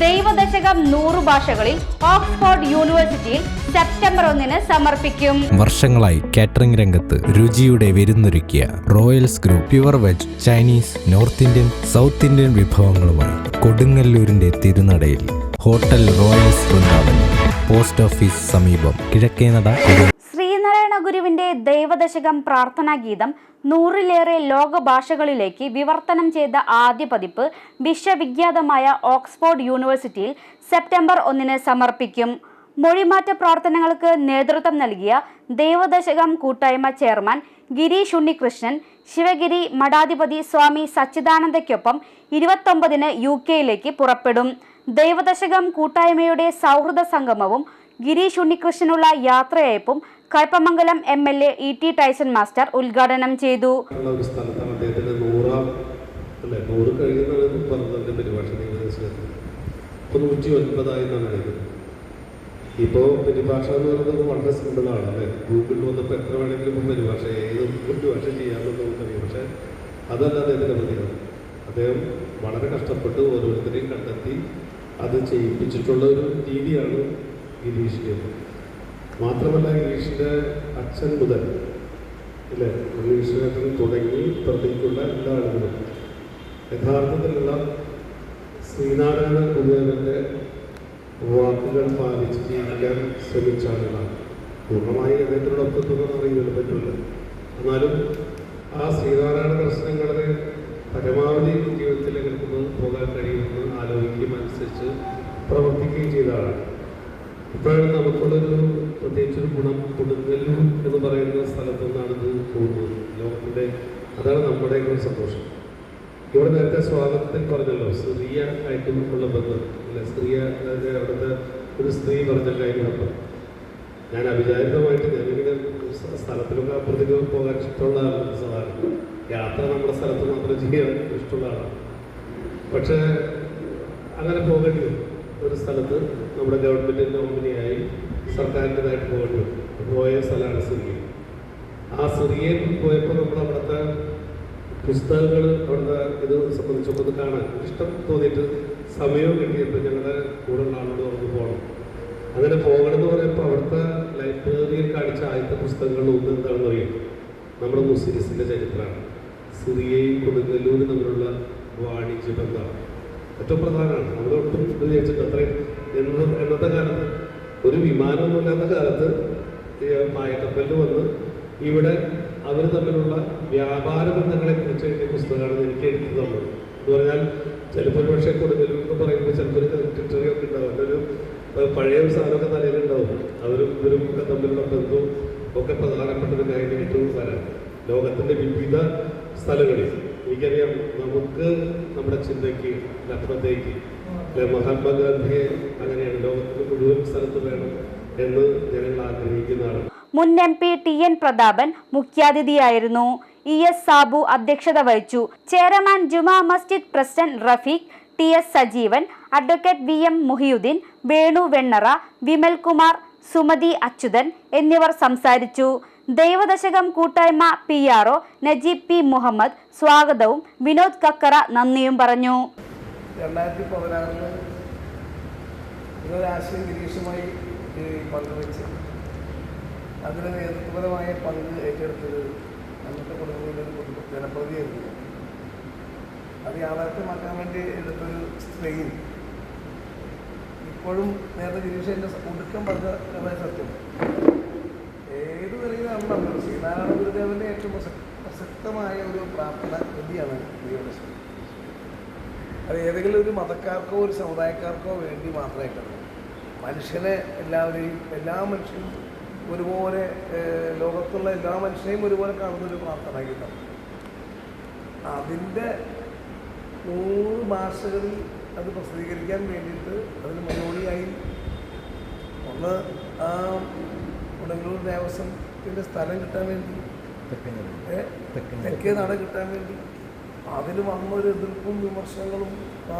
ദൈവദശകം നൂറു ഭാഷകളിൽ ഓക്സ്ഫോർഡ് യൂണിവേഴ്സിറ്റിയിൽ സെപ്റ്റംബർ ഒന്നിന് സമർപ്പിക്കും. വർഷങ്ങളായി കാറ്ററിംഗ് രംഗത്ത് രുചിയുടെ വിരുന്നൊരുക്കിയ royals group pure veg Chinese north Indian south Indian വിഭവങ്ങളുമായി കൊടുങ്ങല്ലൂരിന്റെ തിരുനടയിൽ hotel royals Vrindavan. Post office സമീപം കിഴക്കേനട ദൈവദശകം പ്രാർത്ഥനാ ഗീതം നൂറിലേറെ ലോകഭാഷകളിലേക്ക് വിവർത്തനം ചെയ്ത ആദ്യ പതിപ്പ് വിശ്വവിഖ്യാതമായ ഓക്സ്ഫോർഡ് യൂണിവേഴ്സിറ്റിയിൽ സെപ്റ്റംബർ ഒന്നിന് സമർപ്പിക്കും. മൊഴിമാറ്റ പ്രവർത്തനങ്ങൾക്ക് നേതൃത്വം നൽകിയ ദൈവദശകം കൂട്ടായ്മ ചെയർമാൻ ഗിരീഷ് ഉണ്ണികൃഷ്ണൻ ശിവഗിരി മഠാധിപതി സ്വാമി സച്ചിദാനന്ദയ്ക്കൊപ്പം ഇരുപത്തൊമ്പതിന് യു കെയിലേക്ക് പുറപ്പെടും. ദൈവദശകം കൂട്ടായ്മയുടെ സൗഹൃദ സംഗമവും ഗിരീഷ് ഉണ്ണികൃഷ്ണനുള്ള യാത്രയയപ്പും Kaipamangalam M L A E T Tyson master ഉദ്ഘാടനം ചെയ്തു. ഇപ്പോൾ പരിഭാഷ എന്ന് പറയുന്നത് വളരെ സിമ്പിളാണ് അല്ലേ? ഗൂഗിളിൽ വന്നപ്പോൾ എത്ര വേണമെങ്കിലും ഇപ്പം പരിഭാഷ ഏത് പരിഭാഷ ചെയ്യാമെന്ന് നമുക്കറിയാം. പക്ഷേ അതല്ല അദ്ദേഹത്തിന്റെ പ്രത്യേകത അദ്ദേഹം വളരെ കഷ്ടപ്പെട്ട് ഓരോരുത്തരെയും കണ്ടെത്തി അത് ചെയ്യിപ്പിച്ചിട്ടുള്ള ഒരു രീതിയാണ് ഗിരീഷിന്റെ മാത്രമല്ല ഇംഗ്ലീഷിന്റെ അച്ഛൻ മുതൽ ഇല്ലേ? ഇംഗ്ലീഷിനകത്ത് തുടങ്ങി ഇപ്പുറത്തേക്കുള്ള എല്ലാ യഥാർത്ഥത്തിലുള്ള ശ്രീനാരായണ ഗുരുദേവന്റെ വാക്കുകൾ പാലിച്ച് ജീവിക്കാൻ ശ്രമിച്ച പൂർണമായി അദ്ദേഹത്തിനുള്ള ഒപ്പത്തൊന്നും അറിയുന്നത് പറ്റില്ല എന്നാലും ആ ശ്രീനാരായണ ദർശനങ്ങളെ പരമാവധി ജീവിതത്തിലേക്ക് എങ്ങനെ പോകാൻ കഴിയുമെന്ന് ആലോചിക്കുകയും അനുസരിച്ച് പ്രവർത്തിക്കുകയും ചെയ്ത ആളാണ്. ഇപ്പോഴും നമുക്കുള്ളൊരു ഗുണം കൊടുങ്ങല്ലൂർ എന്ന് പറയുന്ന സ്ഥലത്തു നിന്നാണ് ഇത് പോകുന്നത്. ലോകത്തിന്റെ അതാണ് നമ്മുടെയൊക്കെ സന്തോഷം. ഇവിടെ നേരത്തെ സ്വാഗതത്തിൽ പറഞ്ഞല്ലോ സ്ത്രീയ ആയിട്ടും ഉള്ള ബന്ധം. അല്ലെ? സ്ത്രീയ അവിടുത്തെ ഒരു സ്ത്രീ പറഞ്ഞ കാര്യങ്ങളപ്പം ഞാൻ അവിചാരിതമായിട്ട് ഞാനിങ്ങനെ സ്ഥ- സ്ഥലത്തിലൊക്കെ അപ്പുറത്തേക്ക് പോകാൻ ഇഷ്ടമുള്ള ആളാണ് സാധാരണ. യാത്ര നമ്മുടെ സ്ഥലത്ത് മാത്രം ചെയ്യാൻ ഇഷ്ടമുള്ള ആളാണ്. പക്ഷേ അങ്ങനെ പോകേണ്ടി വരും ഒരു സ്ഥലത്ത് നമ്മുടെ ഗവൺമെന്റിന്റെ നോമിനിയായി സർക്കാരിന്റെതായിട്ട് പോയിട്ട് പോയ സ്ഥലമാണ് സിറിയ ആ സിറിയൻ പോയപ്പോൾ നമ്മൾ അവിടുത്തെ പുസ്തകങ്ങൾ അവിടുത്തെ ഇത് സംബന്ധിച്ച് ഒന്ന് കാണാൻ. ഇഷ്ടം തോന്നിയിട്ട് സമയവും കിട്ടിയപ്പോൾ ഞങ്ങളുടെ കൂടെ ഉള്ള ആളോട് നമുക്ക് പോകണം അങ്ങനെ പോകണം എന്ന് പറയുമ്പോൾ അവിടുത്തെ ലൈബ്രറിയിൽ കാണിച്ച ആദ്യത്തെ പുസ്തകങ്ങളിൽ ഒന്ന് എന്താണെന്ന് അറിയാം? നമ്മുടെ മുസ്ലിസിന്റെ ചരിത്രമാണ് സിറിയയും കൊടുങ്ങല്ലൂരും തമ്മിലുള്ള വാണിജ്യ ബന്ധമാണ്. ഏറ്റവും പ്രധാനമാണ്. നമ്മൾ വിമാനമൊന്നുമില്ലാത്ത കാലത്ത് ഈ പായക്കപ്പലിൽ വന്ന് ഇവിടെ അവർ തമ്മിലുള്ള വ്യാപാര ബന്ധങ്ങളെ കുറിച്ച് എഴുതിയ പുസ്തകമാണ് എനിക്ക് എഴുതി തന്നത്. എന്ന് പറഞ്ഞാൽ ചിലപ്പോൾ ഒരു പക്ഷേ കൊടുങ്ങല്ലൂർ എന്ന് പറയുമ്പോൾ ചിലപ്പോൾ ഒരു ടെറിട്ടറി ഒക്കെ ഉണ്ടാവും ഒരു പഴയ ഒരു സാധനമൊക്കെ തലയിലുണ്ടാവും അവരും ഇവരും ഒക്കെ തമ്മിലുള്ള ബന്ധവും ഒക്കെ പ്രധാനപ്പെട്ട ഒരു കാര്യമായിട്ട് വരാം ലോകത്തിന്റെ വിവിധ സ്ഥലങ്ങളിൽ. എനിക്കറിയാം നമുക്ക് നമ്മുടെ ചിന്തയ്ക്ക് അല്ലെ മഹാത്മാഗാന്ധിയെ അങ്ങനെയാണ് ലോകത്തിന് മുഴുവൻ സ്ഥലത്ത് വേണം എന്ന് ജനങ്ങൾ ആഗ്രഹിക്കുന്നതാണ്. മുൻ M P T N Prathapan മുഖ്യാതിഥിയായിരുന്നു. E S Sabu അധ്യക്ഷത വഹിച്ചു. Chairman Juma Masjid president Rafeeq T S Sajeevan advocate V M Muhiyuddin Venu Vennara Vimal Kumar Sumathi Achuthan എന്നിവർ സംസാരിച്ചു. ദൈവദശകം കൂട്ടായ്മ P R O Najeeb P Muhammad സ്വാഗതവും വിനോദ് കക്കറ നന്ദിയും പറഞ്ഞു. രണ്ടായിരത്തി പതിനാറിൽ ഇതൊരാശയം ഗിരീഷുമായി പങ്കുവച്ച് അതിന് നേതൃത്വപരമായ പങ്ക് ഏറ്റെടുത്തത് അന്നത്തെ കുടുംബത്തിന്റെ ഒരു കുടുംബ ജനപ്രതിയായിരുന്നു അത് യാഥാർത്ഥ്യമാക്കാൻ വേണ്ടി എടുത്തൊരു സ്ത്രീ ഇപ്പോഴും നേരത്തെ ഗിരീഷ് എന്റെ ഒടുക്കം പറഞ്ഞ സത്യം. ഏത് നിലയിലാണ് നമ്മൾ ശ്രീനാരായണ ഗുരുദേവന്റെ ഏറ്റവും പ്രസക്തമായ ഒരു പ്രാർത്ഥന കൃതിയാണ് ദൈവദശം അത് ഏതെങ്കിലും ഒരു മതക്കാർക്കോ ഒരു സമുദായക്കാർക്കോ വേണ്ടി മാത്രമായിട്ടല്ല മനുഷ്യനെ എല്ലാവരെയും എല്ലാ മനുഷ്യരും ഒരുപോലെ ലോകത്തുള്ള എല്ലാ മനുഷ്യനെയും ഒരുപോലെ കാണുന്ന ഒരു പ്രാർത്ഥന ഗീതം അതിന്റെ നൂറ് ഭാഷകളിൽ അത് പ്രസിദ്ധീകരിക്കാൻ വേണ്ടിയിട്ട് അതിന് മുന്നോടിയായി ഒന്ന് ആ ഉടങ്ങൂർ ദേവസ്വത്തിന്റെ സ്ഥലം കിട്ടാൻ വേണ്ടി? തെക്കേ നട കിട്ടാൻ വേണ്ടി. അതിൽ വന്നൊരു എതിർപ്പും വിമർശനങ്ങളും ആ